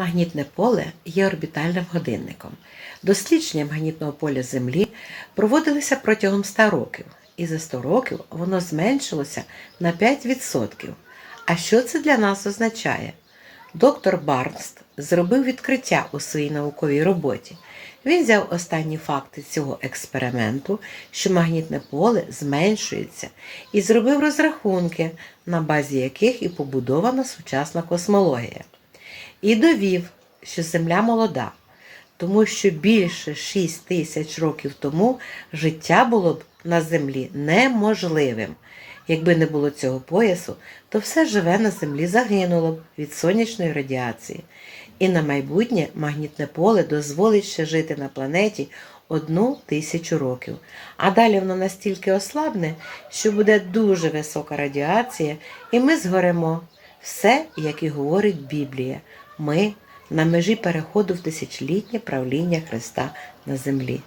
Магнітне поле є орбітальним годинником. Дослідження магнітного поля Землі проводилися протягом 100 років, і за 100 років воно зменшилося на 5%. А що це для нас означає? Доктор Барнст зробив відкриття у своїй науковій роботі. Він взяв останні факти цього експерименту, що магнітне поле зменшується, і зробив розрахунки, на базі яких і побудована сучасна космологія. І довів, що Земля молода, тому що більше 6 тисяч років тому життя було б на Землі неможливим. Якби не було цього поясу, то все живе на Землі загинуло б від сонячної радіації. І на майбутнє магнітне поле дозволить ще жити на планеті одну тисячу років. А далі воно настільки ослабне, що буде дуже висока радіація, і ми згоремо. Все, як і говорить Біблія, ми на межі переходу в тисячолітнє правління Христа на землі.